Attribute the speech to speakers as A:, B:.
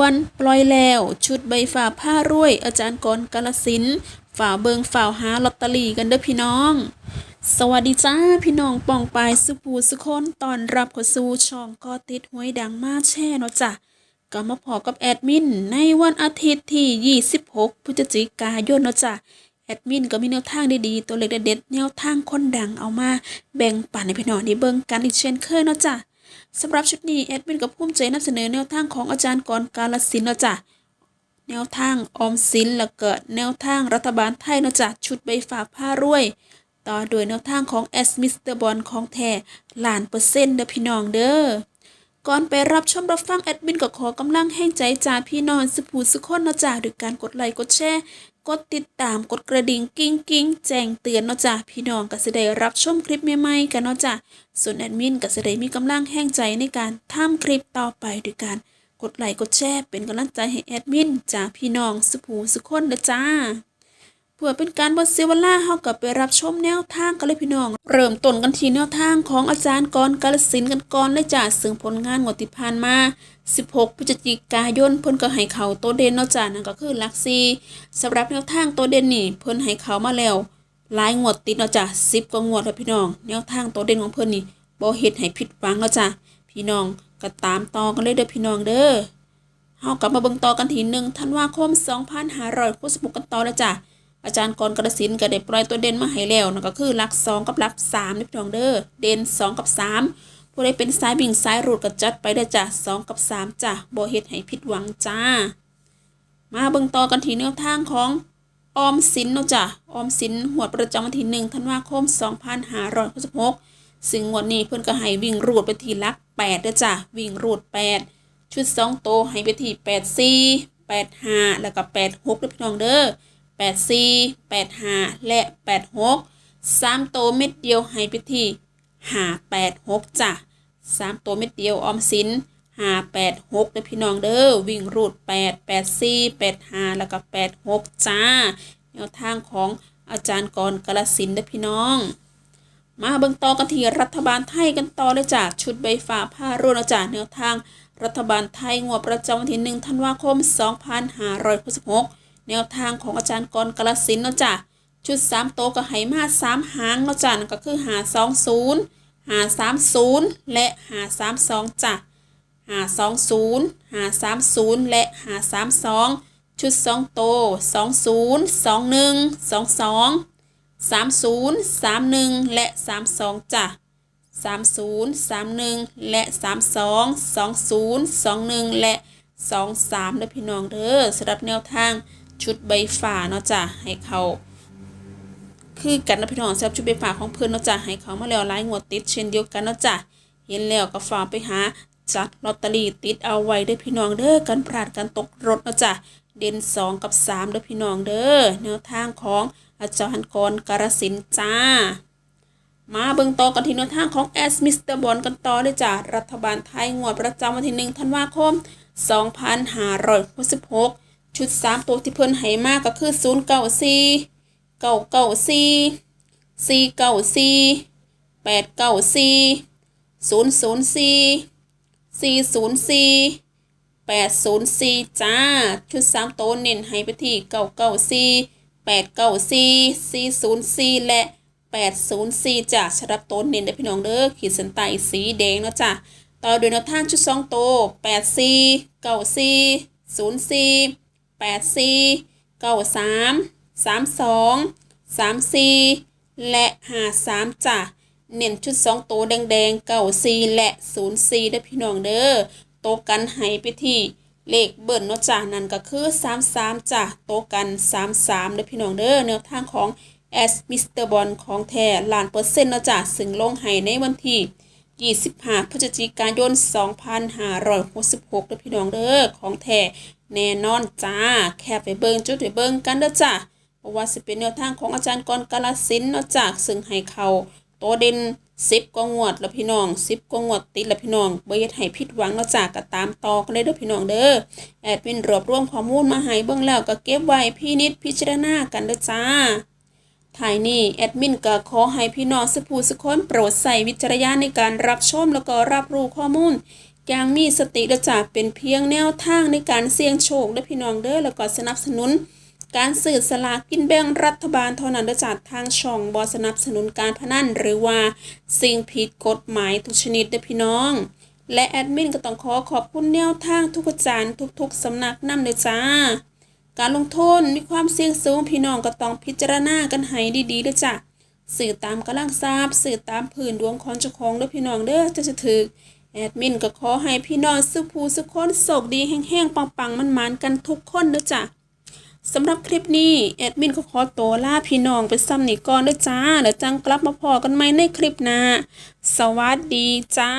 A: วน ปล่อยแล้ว ชุดใบฝ่าผ้ารวย อาจารย์กรกาลสินฝ่าเบิงฝ่าวหาลอตเตอรี่กันเด้อพี่น้อง สวัสดีจ้าพี่น้องป่องปายสุภูสุคนตอนรับเข้าสู่ช่องก็ติดหวยดังมาแช่เนาะจ้ะก็มาพอกับแอดมินในวันอาทิตย์ที่ 26พฤศจิกายนเนาะจ้ะแอดมินก็มีแนวทางดีๆตัวเล็กเด็ดแนวทางคนดังเอามาแบ่งปันให้พี่น้องได้เบิ่งกันอีกเช่นเคยเนาะจ้ะ สำหรับชุดนี้แอดมินกับภูมิใจนำเสนอแนวทางของอาจารย์กรกาลสินธุ์เนาะจ้ะแนวทางออมสินแล้วก็แนวทางรัฐบาลไทยเนาะจ้ะชุดใบฝากผ้ารวย ต่อโดยแนวทางของแอสมิสเตอร์บอลของแท้ล้านเปอร์เซ็นต์เด้อพี่น้องเด้อ ก่อนไปรับชมรับฟังแอดมินก็ขอกำลังแห่งใจจากพี่น้องสุภูสุคนเนาะจ้ะด้วยการกดไลค์กดแชร์กดติดตามกดกระดิ่งกิ้งกิ้งแจ้งเตือนเนาะจ้ะพี่น้องก็จะได้รับชมคลิปใหม่ๆกันเนาะจ้ะส่วนแอดมินก็จะได้มีกำลังแห่งใจในการทำคลิปต่อไปด้วยการกดไลค์กดแชร์เป็นกำลังใจให้แอดมินจากพี่น้องสุภูสุคนเด้อจ้า พื่อเป็นการบดเสียเวลาเฮากับไปรับชมแนวทางกันเลยพี่น้อง เริ่มต้นกันที่แนวทางของอาจารย์กรกาลสินกันก่อนเลยจ้าซึ่งผลงานงวดที่ผ่านมา 16 พฤศจิกายนเพิ่นก็ให้เขาโตวเด่นเนาะจ้านั่นก็คือลักซีสำหรับแนวทางโตวเด่นนี่เพิ่นให้เขามาแล้วหลายงวดติดเนาะจ้า10กว่างวดแล้วพี่น้อง แนวทางโตวเด่นของเพิ่นนี่บ่เฮ็ดให้ผิดหวังเนาะจ้าพี่น้องก็ตามต่อกันเลยเด้อพี่น้องเด้อเฮากลับมาเบิ่งต่อกันทีหนึ่งธันวาคม2566กันต่อแล้วจ้ะ อาจารย์กรกระสินก็ได้ปล่อยตัวเด่นมาให้แล้วนั่นก็คือหลัก 2 กับหลัก3นี่พี่น้องเด้อเด่น 2 กับ 3 ผู้ใดเป็นสายบิ่งสายรูดก็จัดไปได้อจ้ะ2กับ 3จ้ะบ่เฮ็ดให้ผิดหวังจ้า มาเบิ่งต่อกันที่แนวทางของออมสินเนาะจ้ะออมสินหวดประจำวันที่1ธันวาคม 2566ซึ่งงวดนี้เพิ่นก็ให้วิ่งรูดไปที่หลัก8เด้อจ้ะวิ่งรูด 8 ชุด2โตให้ไปที่84 85แล้วก็86เด้อพี่น้องเด้อ 84 85 และ 86 3 โตวเม็ดเดียวให้ไปที่586จ้ะ3ตัวเม็ดเดียวออมสิน586เด้อพี่น้องเด้อวิ่งรูด 8 84 85 แล้วก็ 86 จ้า แนวทางของอาจารย์กรกาลสินเด้อพี่น้อง มาเบิ่งต่อกันที่รัฐบาลไทยกันต่อเลยจ้ะชุดใบฟ้าผ้ารุ่นอาจารย์แนวทางรัฐบาลไทยงวดประจำวันที่1ธันวาคม 2566 แนวทางของอาจารย์กรกาลสินเนาะจ้ะชุด3โตวก็ให้มา3หางเนาะจ้ะนั่นก็คือ520 530และ532จ้ะ520 530และ532ชุด2โตว20 21 22 30 31และ32จ้ะ30 31และ32 20 21และ23เด้อพี่น้องเด้อสำหรับแนวทาง ชุดใบฝ่าเนาะจ้ะให้เขาคือกันนะพี่น้องสำหรับชุดใบฝ่าของเพิ่อนเนาะจ้ะให้เขามาแล้วหลายงวดติดเช่นเดียวกันเนาะจ้ะเห็นแล้วก็ฝากไปหาจัดลอตเตอรี่ติดเอาไว้เด้อพี่น้องเด้อกันพลาดกันตกรถเนาะจ้ะเด่น2 กับ3เด้อพี่น้องเด้อแนวทางของอาจารย์กรกาฬสินธุ์จ้า มาเบิ่งต่อกันที่แนวทางของแอสมิสเตอร์บอลกันต่อเลยจ้ะรัฐบาลไทยงวดประจำวันที่1ธันวาคม 2566 ชุด3ตัวที่เพิ่นให้มาก็คือ094 994 494 894 004 404 804จ้า ชุด3ตัวเน้นให้ไปที่994 894 404และ804จ้ะสำหรับตัวเน้นได้พี่น้องเด้อขีดเส้นใต้สีแดงเนาะจ้ะต่อด้วยแนวทางชุด2ตัว 84 9 3 32 34 และ 53จ้ะเน้นชุด 2 ตัวแดงๆ94และ04ได้อพี่น้องเด้อโตกันให้ไปที่เลขเบิ้ลเนาะจ้ะนั่นก็คือ 33จ้ะโตกัน 33ได้อพี่น้องเด้อแนวทางของแอสมิสเตอร์บอลของแท้ล้านเปอร์เซ็นต์เนาะจ้ะซึ่งลงให้ในวันที่ 25พฤศจิกายน 2566ด้อพี่น้องเด้อของแท้แน่นอนจ้า แค่ไปเบิงจุดไปเบิงกันเด้อจ้ะเพราะว่าสิเป็นแนวทางของอาจารย์กรกาลสินเนาะจากซึ่งให้เขาตัวเด่นสิบกงวดแล้วพี่น้องสิบกงวดติดแล้วพี่น้องบ่อยากให้ผิดหวังเนาะจากก็ตามต่อกันเลยเด้อพี่น้องเด้อแอดมินรวบรวมข้อมูลมาให้เบิ่งแล้วก็เก็บไว้พี่นิดพิจารณากันเด้อจ้า ท้ายนี้แอดมินก็ขอให้พี่น้องสุภูสุคนโปรดใส่วิจารณญาณในการรับชมแล้วก็รับรู้ข้อมูลอย่างมีสติเด้อจ้ะเป็นเพียงแนวทางในการเสี่ยงโชคเด้อพี่น้องเด้อแล้วก็สนับสนุน การสื่อสลากกินแบ่งรัฐบาลเท่านั้นเด้อจ้ะทางช่องบอสนับสนุนการพนันหรือว่าสิ่งผิดกฎหมายทุกชนิดเด้อพี่น้อง และแอดมินก็ต้องขอขอบคุณแนวทางทุกอาจารย์ทุกๆสำนักนำเลยจ้า การลงทุนมีความเสี่ยงสูงพี่น้องก็ต้องพิจารณากันให้ดีๆเด้อจ้ะสื่อตามกำลังทราบสื่อตามผืนดวงของเจ้าของด้อพี่น้องเด้อจะจะถึกแอดมินก็ขอให้พี่น้องสุภูสุคนโศกดีแห้งๆปังๆมันๆกันทุกคนเด้อจ้ะสำหรับคลิปนี้แอดมินก็ขอตัวลาพี่น้องไปซ้ำนี่ก่อนด้อจ้าแล้วจังกลับมาพอกันใหม่ในคลิปหน้าสวัสดีจ้า